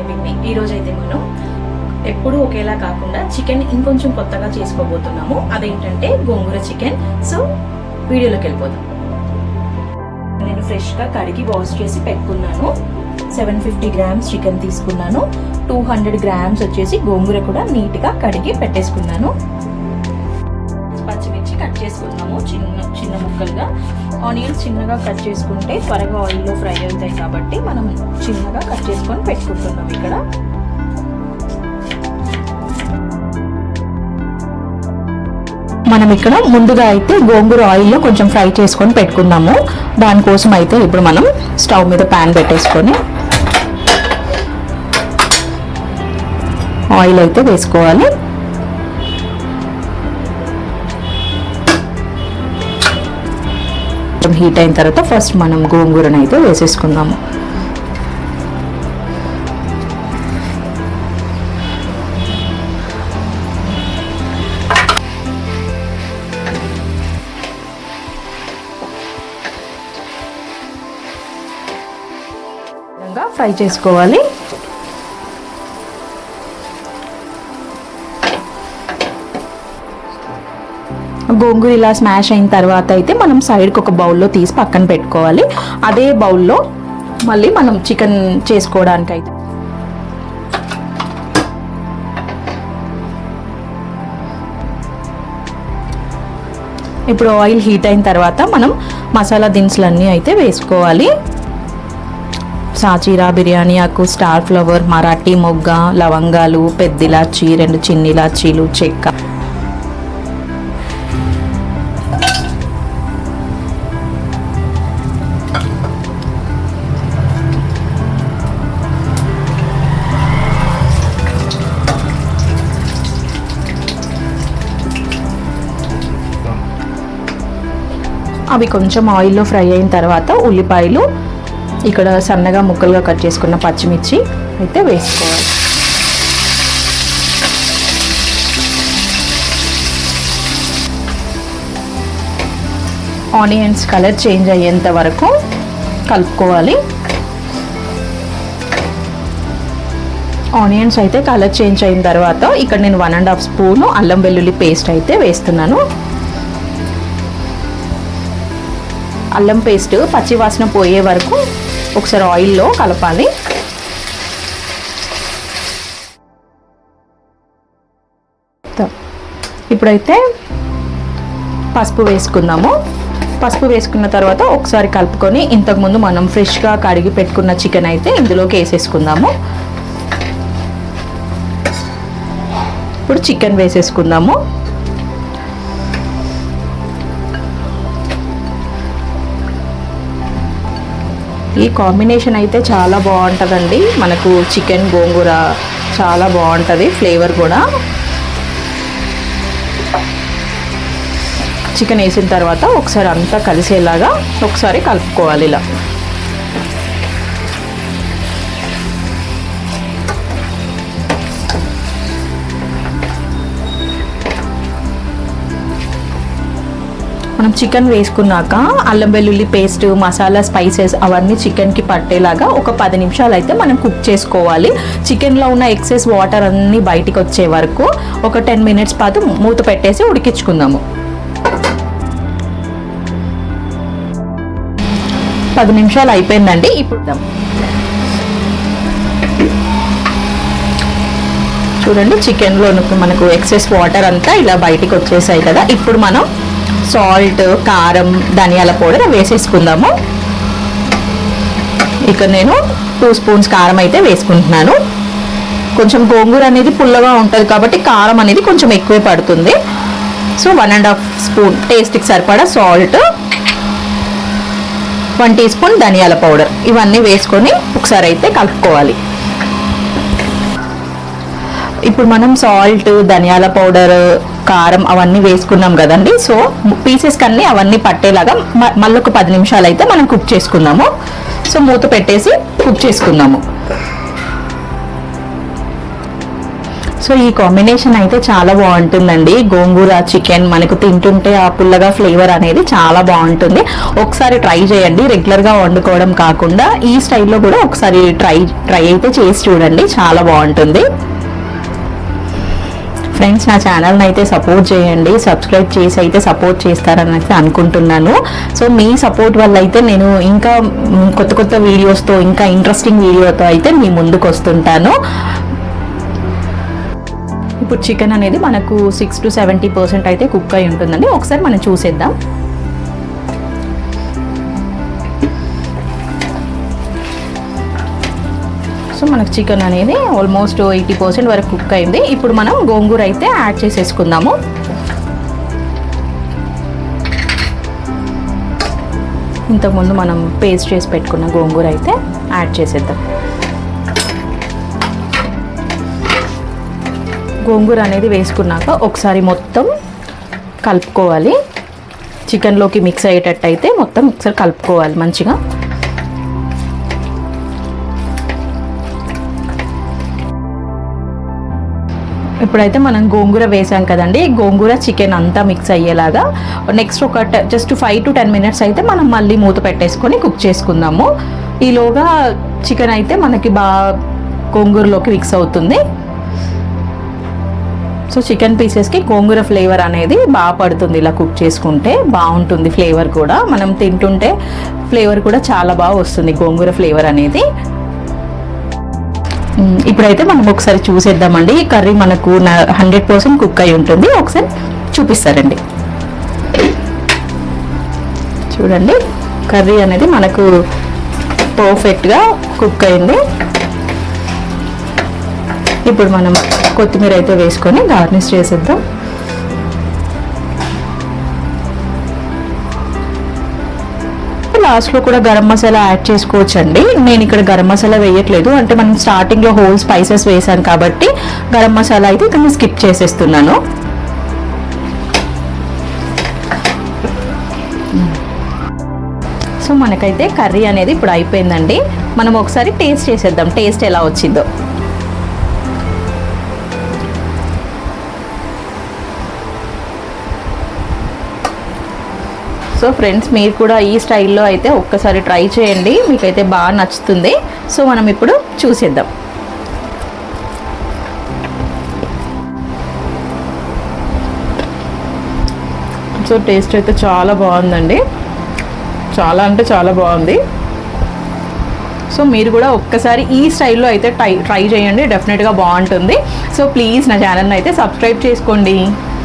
And ఈరోజు అయితే మనం ఎప్పుడూ ఒకేలా కాకుండా చికెన్ ఇంకొంచెం కొత్తగా చేసుకోబోతున్నాము. అదేంటంటే గోంగూర చికెన్. సో వీడియోలోకి వెళ్ళిపోదాం. నేను ఫ్రెష్గా కడిగి వాష్ చేసి పెట్టుకున్నాను. సెవెన్ ఫిఫ్టీ గ్రామ్స్ చికెన్ తీసుకున్నాను. టూ హండ్రెడ్ గ్రామ్స్ వచ్చేసి గోంగూర కూడా నీట్గా కడిగి పెట్టేసుకున్నాను. చేసుకుందాము చిన్న చిన్న ముక్కలుగా. ఆనియన్స్ చిన్నగా కట్ చేసుకుంటే త్వరగా ఆయిల్లో ఫ్రై అవుతాయి కాబట్టి మనం చిన్నగా కట్ చేసుకొని పెట్టుకుంటున్నాం ఇక్కడ. మనం ఇక్కడ ముందుగా అయితే గోంగూర ఆయిల్లో కొంచెం ఫ్రై చేసుకొని పెట్టుకుందాము. దానికోసం అయితే ఇప్పుడు మనం స్టవ్ మీద ప్యాన్ పెట్టేసుకొని ఆయిల్ అయితే వేసుకోవాలి. హీట్ అయిన తర్వాత ఫస్ట్ మనం గోంగూరను అయితే వేసేసుకుందాము. ఫ్రై చేసుకోవాలి. గోంగూర ఇలా స్మాష్ అయిన తర్వాత అయితే మనం సైడ్కి ఒక బౌల్లో తీసి పక్కన పెట్టుకోవాలి. అదే బౌల్లో మళ్ళీ మనం చికెన్ చేసుకోవడానికి అయితే ఇప్పుడు ఆయిల్ హీట్ అయిన తర్వాత మనం మసాలా దినుసులన్నీ అయితే వేసుకోవాలి. సాచీరా బిర్యానీ ఆకు స్టార్ ఫ్లవర్ మరాఠీ మొగ్గ లవంగాలు పెద్దిలాచి రెండు చిన్ని ఇలాచీలు చెక్క. అవి కొంచెం ఆయిల్లో ఫ్రై అయిన తర్వాత ఉల్లిపాయలు ఇక్కడ సన్నగా ముక్కలుగా కట్ చేసుకున్న పచ్చిమిర్చి అయితే వేసుకోవాలి. ఆనియన్స్ కలర్ చేంజ్ అయ్యేంత వరకు కలుపుకోవాలి. ఆనియన్స్ అయితే కలర్ చేంజ్ అయిన తర్వాత ఇక్కడ నేను వన్ అండ్ హాఫ్ స్పూను అల్లం వెల్లుల్లి పేస్ట్ అయితే వేస్తున్నాను. అల్లం పేస్ట్ పచ్చివాసన పోయే వరకు ఒకసారి ఆయిల్లో కలపాలి. త- ఇప్పుడైతే పసుపు వేసుకుందాము. పసుపు వేసుకున్న తర్వాత ఒకసారి కలుపుకొని ఇంతకుముందు మనం ఫ్రెష్గా కడిగి పెట్టుకున్న చికెన్ అయితే ఇందులోకి వేసేసుకుందాము. ఇప్పుడు చికెన్ వేసేసుకుందాము. ఈ కాంబినేషన్ అయితే చాలా బాగుంటుందండి. మనకు చికెన్ గోంగూర చాలా బాగుంటుంది ఫ్లేవర్ కూడా. చికెన్ వేసిన తర్వాత ఒకసారి అంతా కలిసేలాగా ఒకసారి కలుపుకోవాలి ఇలా. మనం చికెన్ వేసుకున్నాక అల్లం వెల్లుల్లి పేస్ట్ మసాలా స్పైసెస్ అవన్నీ చికెన్కి పట్టేలాగా ఒక పది నిమిషాలు అయితే మనం కుక్ చేసుకోవాలి. చికెన్లో ఉన్న ఎక్సెస్ వాటర్ అన్నీ బయటికి వచ్చే వరకు ఒక టెన్ మినిట్స్ పాటు మూత పెట్టేసి ఉడికించుకుందాము. పది నిమిషాలు అయిపోయిందండి ఇప్పుడు చూడండి చికెన్లో మనకు ఎక్సెస్ వాటర్ అంతా ఇలా బయటికి వచ్చేసాయి కదా. ఇప్పుడు మనం సాల్ట్ కారం ధనియాల పౌడర్ వేసేసుకుందాము. ఇక్కడ నేను టూ స్పూన్స్ కారం అయితే వేసుకుంటున్నాను. కొంచెం గోంగూర అనేది పుల్లగా ఉంటుంది కాబట్టి కారం అనేది కొంచెం ఎక్కువే పడుతుంది. So one and half spoon టేస్ట్కి సరిపడా సాల్ట్ వన్ టీ స్పూన్ ధనియాల పౌడర్. ఇవన్నీ వేసుకొని ఒకసారి అయితే కలుపుకోవాలి. ఇప్పుడు మనం సాల్ట్ ధనియాల పౌడర్ కారం అవన్నీ వేసుకున్నాం కదండి. సో పీసెస్ కన్నీ అవన్నీ పట్టేలాగా మళ్ళీ ఒక పది నిమిషాలు అయితే మనం కుక్ చేసుకుందాము సో మూత పెట్టేసి కుక్ చేసుకుందాము సో ఈ కాంబినేషన్ అయితే చాలా బాగుంటుందండి. గోంగూర చికెన్ మనకు తింటుంటే ఆ పుల్లగా ఫ్లేవర్ అనేది చాలా బాగుంటుంది. ఒకసారి ట్రై చేయండి. రెగ్యులర్గా వండుకోవడం కాకుండా ఈ స్టైల్లో కూడా ఒకసారి ట్రై ట్రై అయితే చేసి చూడండి. చాలా బాగుంటుంది. ఫ్రెండ్స్ నా ఛానల్ని అయితే సపోర్ట్ చేయండి. సబ్స్క్రైబ్ చేసి అయితే సపోర్ట్ చేస్తారని అయితే అనుకుంటున్నాను. సో మీ సపోర్ట్ వల్ల అయితే నేను ఇంకా కొత్త కొత్త వీడియోస్తో ఇంకా ఇంట్రెస్టింగ్ వీడియోతో అయితే మీ ముందుకు వస్తుంటాను. ఇప్పుడు చికెన్ అనేది మనకు సిక్స్ టు సెవెంటీ పర్సెంట్ అయితే కుక్ అయి ఉంటుందండి. ఒకసారి మనం చూసేద్దాం. సో మనకు చికెన్ అనేది ఆల్మోస్ట్ ఎయిటీ పర్సెంట్ వరకు కుక్ అయింది. ఇప్పుడు మనం గోంగూర అయితే యాడ్ చేసేసుకుందాము. ఇంతకుముందు మనం పేస్ట్ చేసి పెట్టుకున్న గోంగూర అయితే యాడ్ చేసేద్దాం. గోంగూర అనేది వేసుకున్నాక ఒకసారి మొత్తం కలుపుకోవాలి. చికెన్లోకి మిక్స్ అయ్యేటట్టు అయితే మొత్తం ఒకసారి కలుపుకోవాలి మంచిగా. ఇప్పుడైతే మనం గోంగూర వేసాం కదండి. గోంగూర చికెన్ అంతా మిక్స్ అయ్యేలాగా నెక్స్ట్ ఒక just five to ten minutes అయితే మనం మళ్ళీ మూత పెట్టేసుకొని కుక్ చేసుకుందాము. ఈలోగా చికెన్ అయితే మనకి బాగా గోంగూరలోకి మిక్స్ అవుతుంది. సో చికెన్ పీసెస్కి గోంగూర ఫ్లేవర్ అనేది బాగా పడుతుంది ఇలా కుక్ చేసుకుంటే. బాగుంటుంది ఫ్లేవర్ కూడా. మనం తింటుంటే ఫ్లేవర్ కూడా చాలా బాగా వస్తుంది గోంగూర ఫ్లేవర్ అనేది. ఇప్పుడైతే మనం ఒకసారి చూసేద్దామండి. ఈ కర్రీ మనకు హండ్రెడ్ పర్సెంట్ కుక్ అయి ఉంటుంది. ఒకసారి చూపిస్తారండి. చూడండి. కర్రీ అనేది మనకు పర్ఫెక్ట్గా కుక్ అయింది. ఇప్పుడు మనం కొత్తిమీర అయితే వేసుకొని గార్నిష్ చేసేద్దాం. లాస్ట్లో కూడా గరం మసాలా యాడ్ చేసుకోవచ్చండి. నేను ఇక్కడ గరం మసాలా వేయట్లేదు. అంటే మనం స్టార్టింగ్లో హోల్ స్పైసెస్ వేసాను కాబట్టి గరం మసాలా అయితే ఇక్కడ స్కిప్ చేసేస్తున్నాను. సో మనకైతే కర్రీ అనేది ఇప్పుడు అయిపోయిందండి. మనం ఒకసారి టేస్ట్ చేసేద్దాం. టేస్ట్ ఎలా వచ్చిందో. సో ఫ్రెండ్స్ మీరు కూడా ఈ స్టైల్లో అయితే ఒక్కసారి ట్రై చేయండి. మీకైతే బాగా నచ్చుతుంది. సో మనం ఇప్పుడు చూసేద్దాం. సో టేస్ట్ అయితే చాలా బాగుందండి. చాలా అంటే చాలా బాగుంది. సో మీరు కూడా ఒక్కసారి ఈ స్టైల్లో అయితే ట్రై ట్రై చేయండి. డెఫినెట్గా బాగుంటుంది. సో ప్లీజ్ నా ఛానల్ని అయితే సబ్స్క్రైబ్ చేసుకోండి.